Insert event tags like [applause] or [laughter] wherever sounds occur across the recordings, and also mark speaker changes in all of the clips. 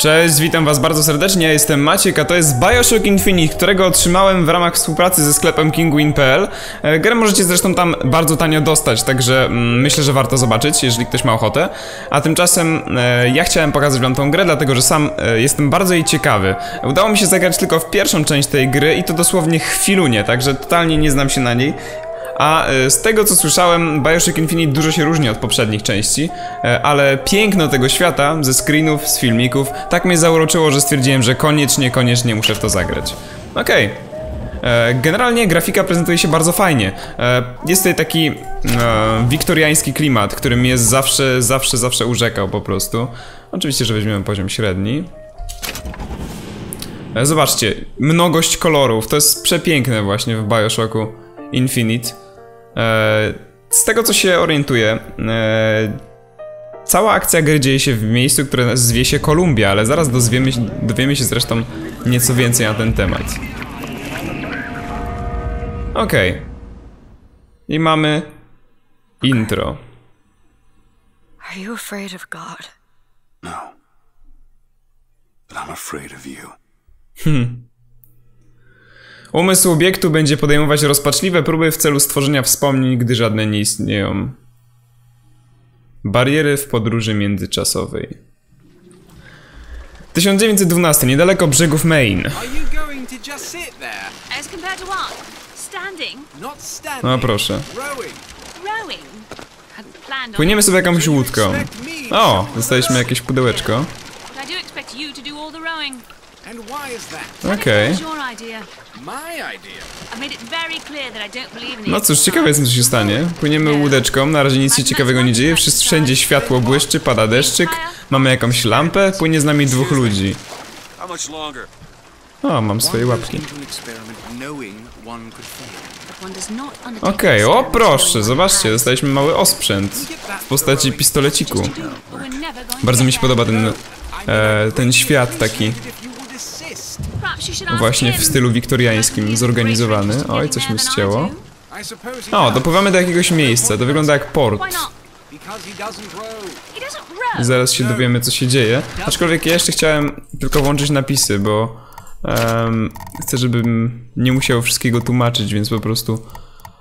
Speaker 1: Cześć, witam was bardzo serdecznie, ja jestem Maciek, a to jest Bioshock Infinite, którego otrzymałem w ramach współpracy ze sklepem kinguin.pl E, Grę możecie zresztą tam bardzo tanio dostać, także mm, myślę, że warto zobaczyć, jeżeli ktoś ma ochotę. A tymczasem e, ja chciałem pokazać wam tą grę, dlatego że sam e, jestem bardzo jej ciekawy. Udało mi się zagrać tylko w pierwszą część tej gry i to dosłownie chwilunie, także totalnie nie znam się na niej. A e, z tego co słyszałem, Bioshock Infinite dużo się różni od poprzednich części, e, ale piękno tego świata, ze screenów, z filmików, tak mnie zauroczyło, że stwierdziłem, że koniecznie, koniecznie muszę w to zagrać. Okej. E, Generalnie grafika prezentuje się bardzo fajnie. Jest tutaj taki e, wiktoriański klimat, który mnie zawsze, zawsze, zawsze urzekał po prostu. Oczywiście, że weźmiemy poziom średni. Zobaczcie, mnogość kolorów, to jest przepiękne właśnie w Bioshocku Infinite. E, Z tego co się orientuję, e, cała akcja gry dzieje się w miejscu, które zwie się Kolumbia, ale zaraz dozwiemy, dowiemy się zresztą nieco więcej na ten temat. Okej. I mamy intro.
Speaker 2: Are you afraid of God?
Speaker 3: No. But I'm afraid of you.
Speaker 1: Umysł obiektu będzie podejmować rozpaczliwe próby w celu stworzenia wspomnień, gdy żadne nie istnieją. Bariery w podróży międzyczasowej. 1912, niedaleko brzegów Maine. No proszę. Płyniemy sobie jakąś łódką. O, dostaliśmy jakieś pudełeczko.
Speaker 4: And why is that?
Speaker 1: Okej.
Speaker 5: It's your idea.
Speaker 4: My idea.
Speaker 5: I've made it very clear that I don't believe in the
Speaker 1: No cóż, ciekawe jestem co się stanie. Płyniemy łódeczką, na razie nic się ciekawego nie dzieje, wszyscy, wszędzie światło błyszczy, pada deszczyk, mamy jakąś lampę, płynie z nami dwóch ludzi.
Speaker 3: How much longer?
Speaker 1: O, mam swoje łapki.
Speaker 4: into an experiment knowing one could fail.
Speaker 5: But one does not undertake
Speaker 1: Okej, o
Speaker 5: experiments
Speaker 1: proszę, zobaczcie, dostaliśmy mały osprzęt w postaci pistoleciku. Bardzo mi się podoba ten,
Speaker 4: I
Speaker 1: e, ten świat taki właśnie w stylu wiktoriańskim zorganizowany. Oj, coś mi
Speaker 4: he
Speaker 1: O, dopływamy do jakiegoś miejsca, to wygląda jak port. Zaraz się dowiemy co się dzieje. Aczkolwiek ja jeszcze chciałem tylko włączyć napisy, bo em, chcę, żebym nie musiał wszystkiego tłumaczyć, więc po prostu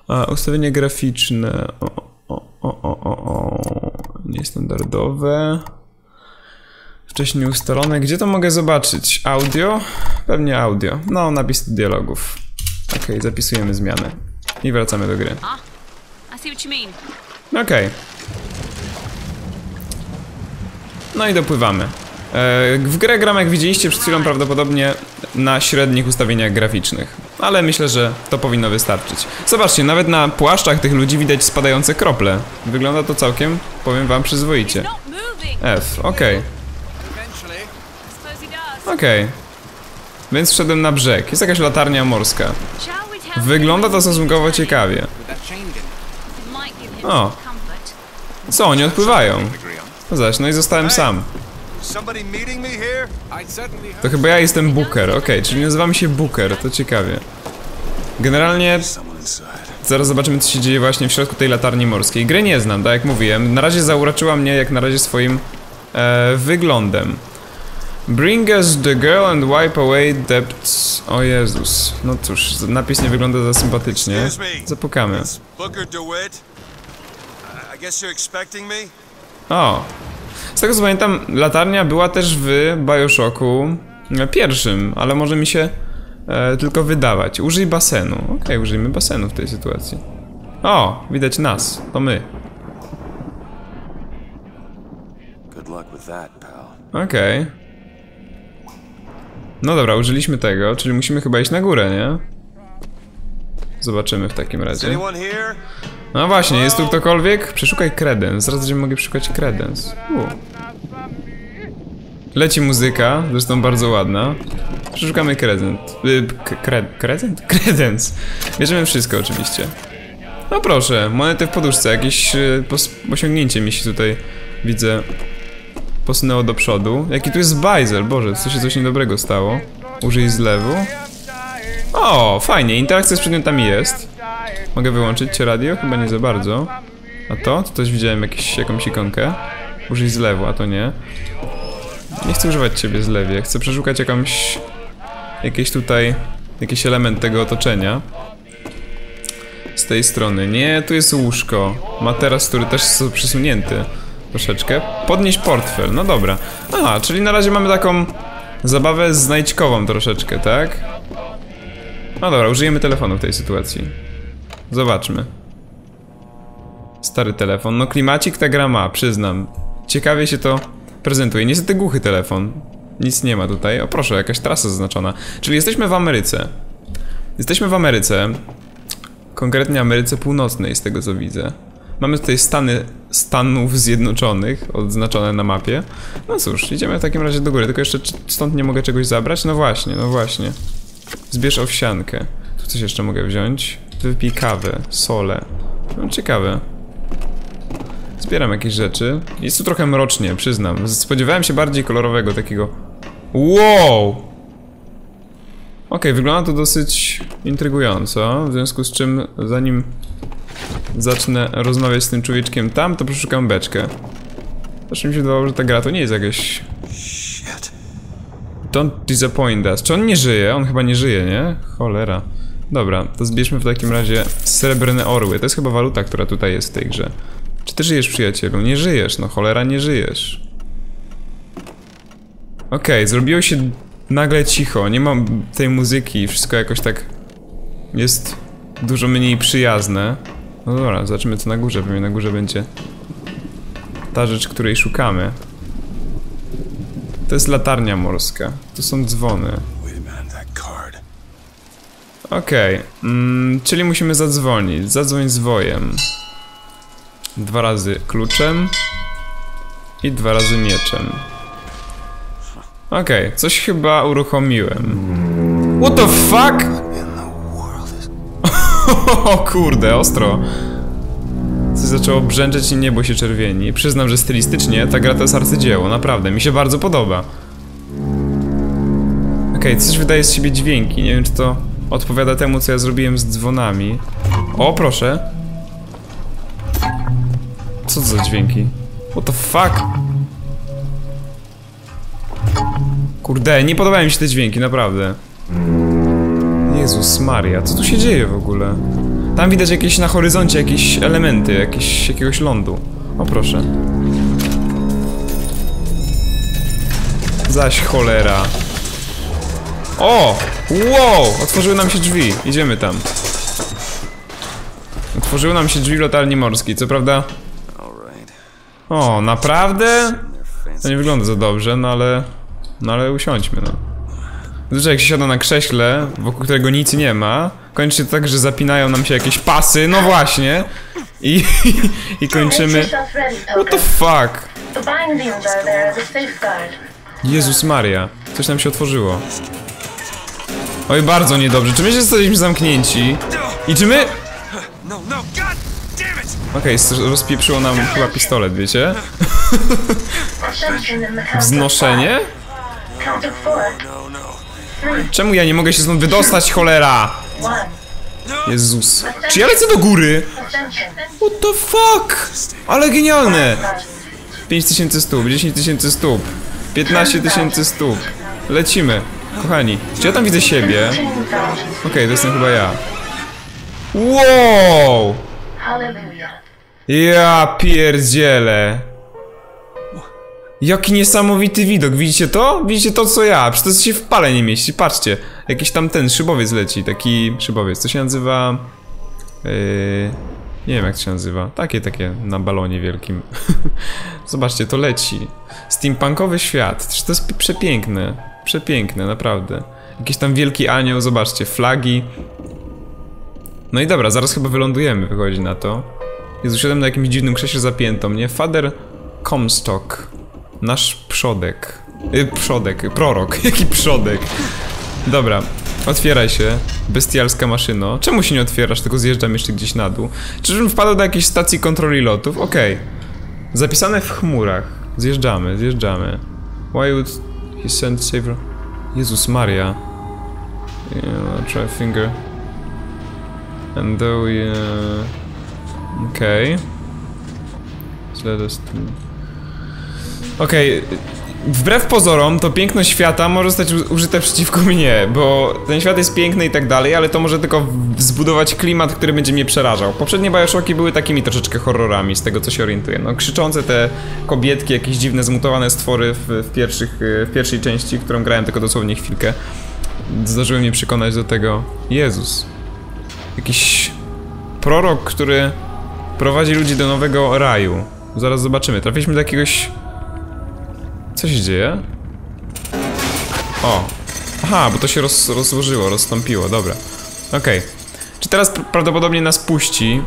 Speaker 1: a, ustawienia graficzne. O, o, o, o, o, o. Niestandardowe. Wcześniej ustalone. Gdzie to mogę zobaczyć? Audio? Pewnie audio. No, napis dialogów. Okej, zapisujemy zmianę. I wracamy do gry.
Speaker 5: Mean.
Speaker 1: Okej. No i dopływamy. E, W grę gram, jak widzieliście przed chwilą, prawdopodobnie na średnich ustawieniach graficznych. Ale myślę, że to powinno wystarczyć. Zobaczcie, nawet na płaszczach tych ludzi widać spadające krople. Wygląda to całkiem, powiem wam, przyzwoicie. F, okej,
Speaker 4: Eventually.
Speaker 1: Okej. Więc wszedłem na brzeg. Jest jakaś latarnia morska. Wygląda to stosunkowo ciekawie. O. Co, oni odpływają? No zaś, no i zostałem sam. To chyba ja jestem Booker, okej, czyli nazywam się Booker, to ciekawie. Generalnie zaraz zobaczymy co się dzieje właśnie w środku tej latarni morskiej. Gry nie znam, tak jak mówiłem, na razie zauroczyła mnie jak na razie swoim e, wyglądem. Bring us the girl and wipe away debts. O Jezus, no cóż, napis nie wygląda za sympatycznie. Zapukamy. O! Z tego co pamiętam, latarnia była też w Bioshocku e, pierwszym, ale może mi się e, tylko wydawać. Użyj basenu. Okej, użyjmy basenu w tej sytuacji. O! Widać nas. To my.
Speaker 3: Good luck with that, pal.
Speaker 1: Okej. No dobra, użyliśmy tego, czyli musimy chyba iść na górę, nie? Zobaczymy w takim razie. No właśnie, jest tu ktokolwiek? Przeszukaj kredens. Zaraz będziemy mogli szukać kredens. U. Leci muzyka, zresztą bardzo ładna. Przeszukamy kredens. Y, k- kre, kredens? [laughs] Kredens. Bierzemy wszystko oczywiście. No proszę, monety w poduszce, jakieś y, osiągnięcie mi się tutaj widzę posunęło do przodu. Jaki tu jest bajzel, boże, co się coś niedobrego stało. Użyj zlewu. O, fajnie, interakcja z przedmiotami jest. Mogę wyłączyć radio? Chyba nie za bardzo. A to? To też widziałem jakieś, jakąś ikonkę. Użyj zlewu, a to nie. Nie chcę używać ciebie z lewie. Chcę przeszukać jakąś... Jakieś tutaj... Jakiś element tego otoczenia. Z tej strony. Nie, tu jest łóżko. Materac, który też jest przesunięty. Troszeczkę. Podnieść portfel. No dobra. Aha, czyli na razie mamy taką... Zabawę znajdźkową troszeczkę, tak? No dobra, użyjemy telefonu w tej sytuacji. Zobaczmy. Stary telefon. No klimacik ta gra ma, przyznam. Ciekawie się to prezentuje. Niestety głuchy telefon. Nic nie ma tutaj. O proszę, jakaś trasa zaznaczona. Czyli jesteśmy w Ameryce. Jesteśmy w Ameryce. Konkretnie Ameryce Północnej, z tego co widzę. Mamy tutaj Stany Stanów Zjednoczonych, odznaczone na mapie. No cóż, idziemy w takim razie do góry. Tylko jeszcze stąd nie mogę czegoś zabrać? No właśnie, no właśnie. Zbierz owsiankę. Tu coś jeszcze mogę wziąć. Wypij kawę, sole. No ciekawe. Zbieram jakieś rzeczy. Jest tu trochę mrocznie, przyznam. Spodziewałem się bardziej kolorowego takiego. Wow! Okej, wygląda to dosyć intrygująco, w związku z czym zanim zacznę rozmawiać z tym człowieczkiem tam, to przeszukam beczkę. Zawsze mi się wydawało, że ta gra to nie jest jakieś...
Speaker 3: Shit.
Speaker 1: Don't disappoint us. Czy on nie żyje? On chyba nie żyje, nie? Cholera. Dobra, to zbierzmy w takim razie srebrne orły. To jest chyba waluta, która tutaj jest w tej grze. Czy ty żyjesz, przyjacielu? Nie żyjesz, no cholera, nie żyjesz. Okej, zrobiło się nagle cicho, nie mam tej muzyki, wszystko jakoś tak jest dużo mniej przyjazne. No dobra, zobaczymy co na górze, pewnie na górze będzie ta rzecz, której szukamy. To jest latarnia morska, to są dzwony. Okej, mm, czyli musimy zadzwonić. Zadzwoń z wojem. Dwa razy kluczem i dwa razy mieczem. Okej, coś chyba uruchomiłem. What the fuck? O kurde, ostro. Coś zaczęło brzęczeć i niebo się czerwieni. Przyznam, że stylistycznie ta gra to jest arcydzieło, naprawdę, mi się bardzo podoba. Okej, coś wydaje z siebie dźwięki, nie wiem czy to odpowiada temu co ja zrobiłem z dzwonami. O, proszę. Co to za dźwięki? What the fuck? Kurde, nie podobają mi się te dźwięki, naprawdę. Jezus Maria, co tu się dzieje w ogóle? Tam widać jakieś na horyzoncie jakieś elementy, jakieś, jakiegoś lądu. O proszę. Zaś cholera. O! Wow! Otworzyły nam się drzwi. Idziemy tam. Otworzyły nam się drzwi w latarni morskiej, co prawda... O, naprawdę? To nie wygląda za dobrze, no ale... No ale usiądźmy, no. Zazwyczaj jak się siada na krześle, wokół którego nic nie ma, kończy się tak, że zapinają nam się jakieś pasy, no właśnie. I, i kończymy... What the fuck? Jezus Maria, coś nam się otworzyło. Oj, bardzo niedobrze. Czy my się jesteśmy zamknięci? I czy my...
Speaker 3: No, no!
Speaker 1: Okej, s- rozpieprzyło nam chyba pistolet, wiecie?
Speaker 6: Ascension
Speaker 1: Czemu ja nie mogę się stąd wydostać, cholera? Jezus. Czy ja lecę do góry? What the fuck? Ale genialne! 5000 stóp, 10 tysięcy stóp, 15 tysięcy stóp. Lecimy, kochani. Czy ja tam widzę siebie? Okej, to jestem chyba ja. Wow! Ja pierdzielę. Jaki niesamowity widok, widzicie to? Widzicie to co ja? Przecież to się w pale nie mieści, patrzcie. Jakiś tam ten szybowiec leci, taki szybowiec, to się nazywa... Yy, nie wiem jak to się nazywa, takie, takie na balonie wielkim. [laughs] Zobaczcie, to leci. Steampunkowy świat, to jest przepiękne, przepiękne, naprawdę. Jakiś tam wielki anioł, zobaczcie, flagi. No i dobra, zaraz chyba wylądujemy, wychodzi na to. Jezu, siadam na jakimś dziwnym krześle zapięto mnie. Father Comstock. Nasz przodek. Y, przodek, prorok. [laughs] Jaki przodek? Dobra, otwieraj się, bestialska maszyno. Czemu się nie otwierasz, tylko zjeżdżam jeszcze gdzieś na dół? Czyżbym wpadł do jakiejś stacji kontroli lotów? Okej. Zapisane w chmurach. Zjeżdżamy, zjeżdżamy. Why would he send saver... Jezus Maria. Yeah, try finger. And though we... Okej. Okay. Let us... Okej. wbrew pozorom, to piękno świata może zostać użyte przeciwko mnie, bo ten świat jest piękny i tak dalej, ale to może tylko zbudować klimat, który będzie mnie przerażał. Poprzednie Bioshocki były takimi troszeczkę horrorami, z tego co się orientuję. No, krzyczące te kobietki, jakieś dziwne, zmutowane stwory w, w, pierwszych, e, w pierwszej części, którą grałem tylko dosłownie chwilkę. Zdarzyły mnie przekonać do tego. Jezus. Jakiś prorok, który prowadzi ludzi do nowego raju. Zaraz zobaczymy. Trafiliśmy do jakiegoś co się dzieje? O. Aha, bo to się roz, rozłożyło, rozstąpiło, dobra. Okej. Czy teraz pr- prawdopodobnie nas puści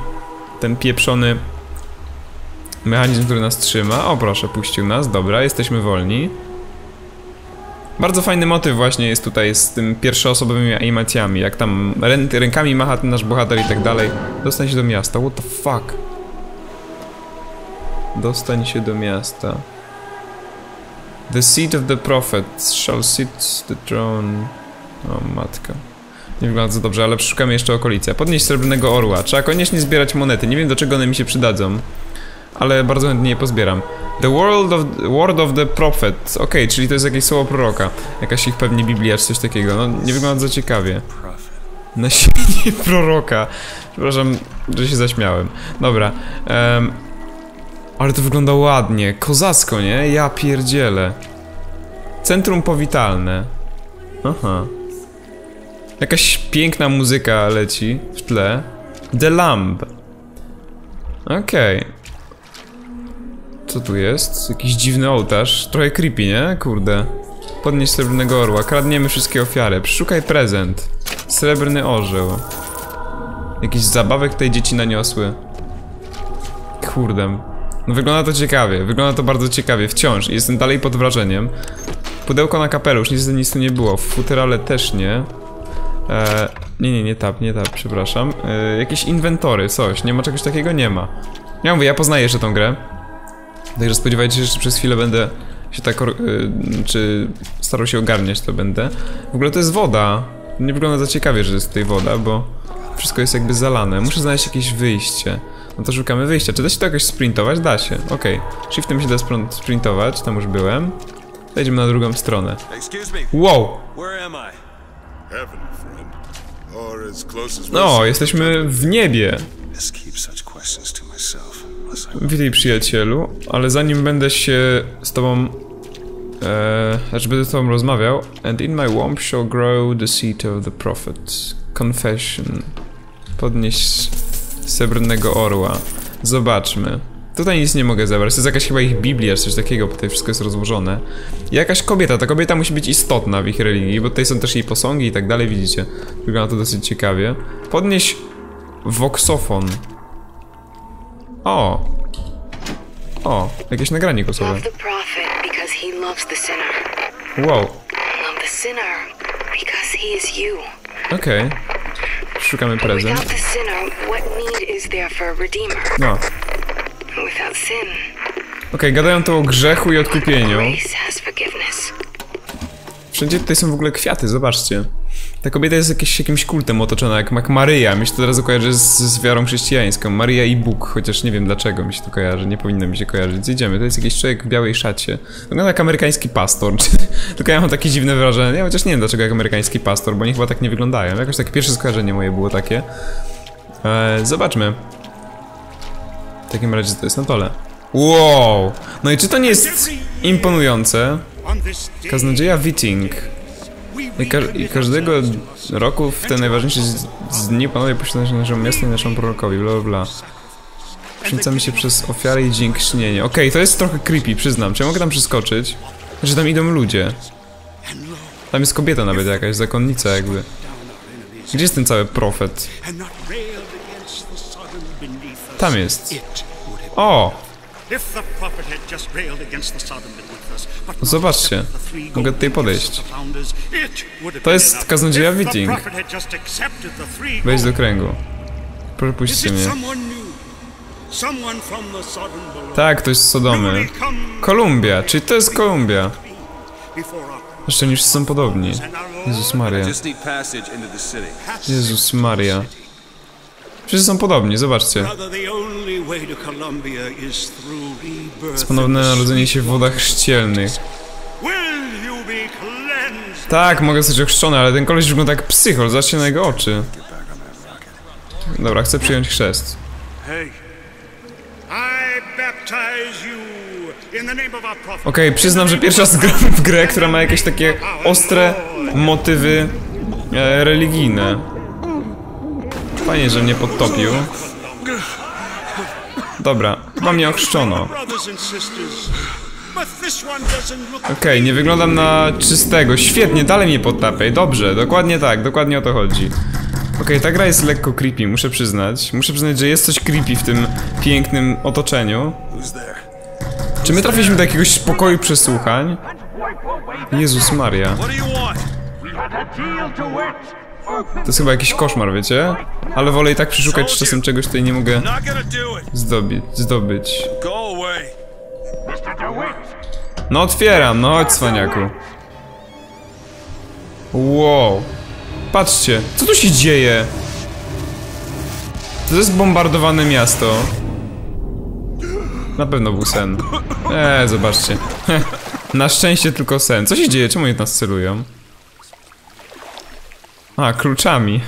Speaker 1: ten pieprzony mechanizm, który nas trzyma? O, proszę, puścił nas, dobra, jesteśmy wolni. Bardzo fajny motyw właśnie jest tutaj z tym pierwszoosobowymi animacjami, jak tam rę rękami macha ten nasz bohater i tak dalej. Dostań się do miasta, what the fuck? Dostań się do miasta. The seat of the prophet shall sit the throne. O matka. Nie wygląda to dobrze, ale przeszukamy jeszcze okolice. Podnieść srebrnego orła. Trzeba koniecznie zbierać monety. Nie wiem do czego one mi się przydadzą. Ale bardzo chętnie je pozbieram. The world of, word of the prophet. Okej, czyli to jest jakieś słowo proroka. Jakaś ich pewnie Biblia czy coś takiego. No nie wygląda za ciekawie. Nasienie [laughs] proroka. Przepraszam, że się zaśmiałem. Dobra. em, ale to wygląda ładnie. Kozacko, nie? Ja pierdzielę. Centrum powitalne. Aha. Jakaś piękna muzyka leci w tle. The Lamb. Okej. Co tu jest? Jakiś dziwny ołtarz. Trochę creepy, nie? Kurde. Podnieś srebrnego orła. Kradniemy wszystkie ofiary. Przeszukaj prezent. Srebrny orzeł. Jakiś zabawek tej dzieci naniosły. Kurde. No wygląda to ciekawie, wygląda to bardzo ciekawie, wciąż. Jestem dalej pod wrażeniem. Pudełko na kapelusz, niestety nic tu nie było. W futerale też nie. E, nie, nie, nie tap, nie tap, przepraszam. E, jakieś inwentory, coś. Nie ma czegoś takiego? Nie ma. Ja mówię, ja poznaję jeszcze tą grę. Także spodziewajcie się, że przez chwilę będę się tak, or- y, czy starał się ogarniać to będę. W ogóle to jest woda. Nie wygląda za ciekawie, że jest tutaj woda, bo wszystko jest jakby zalane. Muszę znaleźć jakieś wyjście. No to szukamy wyjścia. Czy da się to jakoś sprintować? Da się, okej. Shiftem się da sprin- sprintować, tam już byłem. Wejdziemy na drugą stronę. Wow! No, jesteśmy w niebie. Witaj przyjacielu, ale zanim będę się z tobą... E, znaczy będę z tobą rozmawiał. And in my womb shall grow the seed of the prophet. Confession. Podnieś srebrnego orła. Zobaczmy. Tutaj nic nie mogę zebrać. To jest jakaś chyba ich Biblia, czy coś takiego, bo tutaj wszystko jest rozłożone. I jakaś kobieta. Ta kobieta musi być istotna w ich religii, bo tutaj są też jej posągi i tak dalej, widzicie. Wygląda to dosyć ciekawie. Podnieś voxofon. O! O, jakieś nagranie głosowe. Wow,
Speaker 7: Love the
Speaker 1: Szukamy prezent. No, okej, gadają tu o grzechu i odkupieniu. Wszędzie tutaj są w ogóle kwiaty, zobaczcie. Ta kobieta jest jakimś kultem otoczona, jak, jak Maryja. Mi się to teraz kojarzy z, z wiarą chrześcijańską. Maryja i Bóg, chociaż nie wiem dlaczego mi się to kojarzy, nie powinno mi się kojarzyć. Idziemy, to jest jakiś człowiek w białej szacie. Wygląda jak amerykański pastor. [laughs] Tylko ja mam takie dziwne wrażenie, chociaż nie wiem dlaczego jak amerykański pastor, bo oni chyba tak nie wyglądają. Jakoś takie pierwsze skojarzenie moje było takie. E, zobaczmy. W takim razie to jest na dole. Wow! No i czy to nie jest imponujące? Kaznodzieja Witting. I, ka I każdego roku w te najważniejsze dni panowie poświęcają się naszemu miastu i naszemu prorokowi, bla bla bla. Poświęcamy się przez ofiary i dziękczynienie. Okej, to jest trochę creepy, przyznam. Czy ja mogę tam przeskoczyć? Że tam idą ludzie. Tam jest kobieta nawet jakaś, zakonnica jakby. Gdzie jest ten cały profet? Tam jest. O!
Speaker 8: Not
Speaker 1: Zobaczcie. Mogę tutaj podejść. To jest kaznodzieja
Speaker 8: three
Speaker 1: Wejdź do kręgu. Propuśćcie mnie. Tak, to jest z Sodomy. Kolumbia, czyli to jest Kolumbia. Jeszcze niż są podobni. Jezus Maria. Jezus Maria. Wszyscy są podobni, zobaczcie.
Speaker 8: Rebirth.
Speaker 1: Ponowne narodzenie się w wodach chrzcielnych. Tak, mogę zostać ochrzczony, ale ten koleś wygląda jak psychol, zobaczcie na jego oczy. Dobra, chcę przyjąć chrzest. Okej, przyznam, że pierwszy raz w grę, która ma jakieś takie ostre motywy e, religijne. Fajnie, że mnie podtopił. Dobra, chyba mnie ochrzczono. Okej, nie wyglądam na czystego. Świetnie, dalej mnie podtapiaj. Dobrze, dokładnie tak, dokładnie o to chodzi. Okej, ta gra jest lekko creepy, muszę przyznać. Muszę przyznać, że jest coś creepy w tym pięknym otoczeniu. Czy my trafiliśmy do jakiegoś pokoju przesłuchań? Jezus Maria. To jest chyba jakiś koszmar, wiecie? Ale wolę i tak przeszukać, czy czasem czegoś tutaj nie mogę zdobyć. zdobyć. No otwieram, no chodź cwaniaku. Wow. Patrzcie, co tu się dzieje? To jest bombardowane miasto. Na pewno był sen. Eee, zobaczcie. [laughs] Na szczęście tylko sen. Co się dzieje? Czemu oni nas celują? A, kluczami.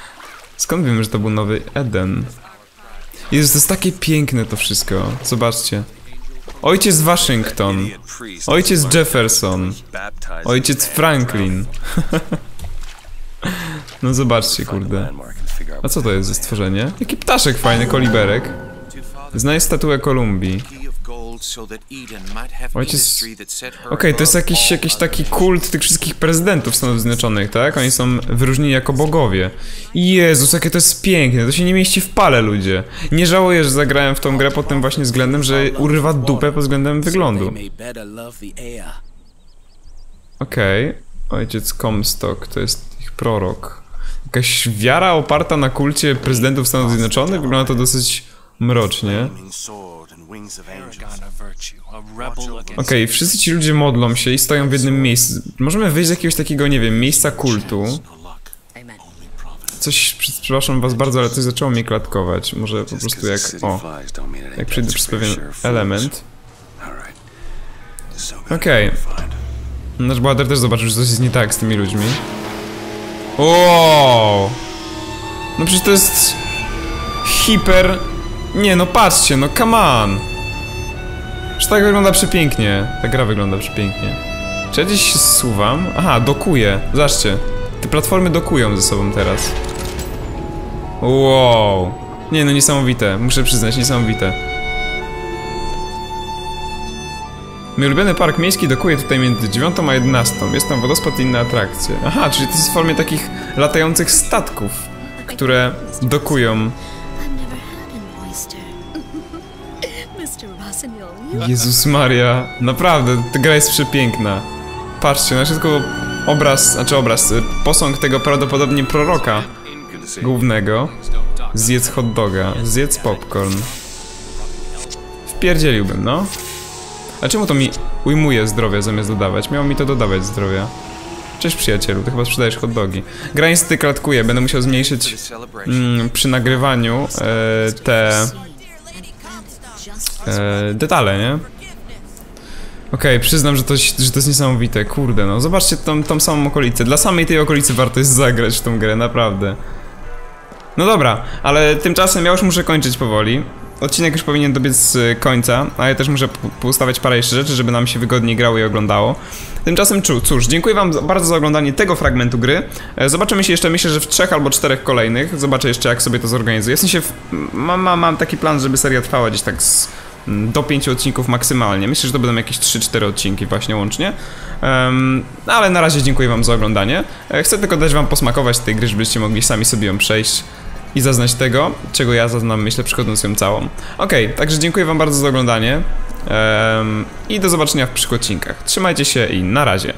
Speaker 1: [laughs] Skąd wiemy, że to był nowy Eden? Jezus, to jest takie piękne to wszystko. Zobaczcie. Ojciec Waszyngton. Ojciec Jefferson. Ojciec Franklin. [laughs] No zobaczcie, kurde. A co to jest za stworzenie? Jaki ptaszek fajny, koliberek. Znajdź statuę Kolumbii. Ojciec... Okej, to jest jakiś, jakiś taki kult tych wszystkich prezydentów Stanów Zjednoczonych, tak? Oni są wyróżnieni jako bogowie. Jezus, jakie to jest piękne, to się nie mieści w pale, ludzie. Nie żałuję, że zagrałem w tą grę pod tym właśnie względem, że urywa dupę pod względem wyglądu. Okej, ojciec Comstock, to jest ich prorok. Jakaś wiara oparta na kulcie prezydentów Stanów Zjednoczonych? Wygląda to dosyć mrocznie. Okej, wszyscy ci ludzie modlą się i stoją w jednym miejscu. Możemy wyjść z jakiegoś takiego, nie wiem, miejsca kultu. Coś, przy- przepraszam was bardzo, ale coś zaczęło mnie klatkować. Może po prostu jak, o, jak przejdę przez pewien element. Okej. Nasz bohater też zobaczył, że coś jest nie tak z tymi ludźmi. Wow! No przecież to jest... Hiper... Nie no, patrzcie, no come on! Że tak wygląda przepięknie. Ta gra wygląda przepięknie. Czy ja gdzieś się zsuwam? Aha, dokuję. Zobaczcie. Te platformy dokują ze sobą teraz. Wow. Nie no, niesamowite. Muszę przyznać, niesamowite. Mój ulubiony park miejski dokuje tutaj między 9 a 11. Jest tam wodospad i inne atrakcje. Aha, czyli to jest w formie takich latających statków, które dokują. Jezus Maria, naprawdę, ta gra jest przepiękna. Patrzcie, na środku obraz, znaczy obraz, y, posąg tego prawdopodobnie proroka głównego. Zjedz hot doga, zjedz popcorn. Wpierdzieliłbym, no. A czemu to mi ujmuje zdrowia zamiast dodawać? Miało mi to dodawać zdrowia. Cześć przyjacielu, ty chyba sprzedajesz hot dogi. Gra niestety klatkuje, będę musiał zmniejszyć mm, przy nagrywaniu e, te e, detale, nie? Okej, przyznam, że to, że to jest niesamowite, kurde, no zobaczcie tą, tą samą okolicę. Dla samej tej okolicy warto jest zagrać w tą grę, naprawdę. No dobra, ale tymczasem ja już muszę kończyć powoli. Odcinek już powinien dobiec e, końca, a ja też muszę poustawiać parę jeszcze rzeczy, żeby nam się wygodniej grało i oglądało. Tymczasem cóż, dziękuję wam bardzo za oglądanie tego fragmentu gry. E, Zobaczymy się jeszcze, myślę, że w trzech albo czterech kolejnych. Zobaczę jeszcze, jak sobie to zorganizuję. W sensie, mam, mam, mam taki plan, żeby seria trwała gdzieś tak z, do pięciu odcinków maksymalnie. Myślę, że to będą jakieś 3-4 odcinki właśnie łącznie. No ale na razie dziękuję wam za oglądanie. E, Chcę tylko dać wam posmakować tej gry, żebyście mogli sami sobie ją przejść i zaznać tego, czego ja zaznam, myślę, przechodząc ją całą. Okej, także dziękuję wam bardzo za oglądanie em, i do zobaczenia w przyszłych odcinkach. Trzymajcie się i na razie.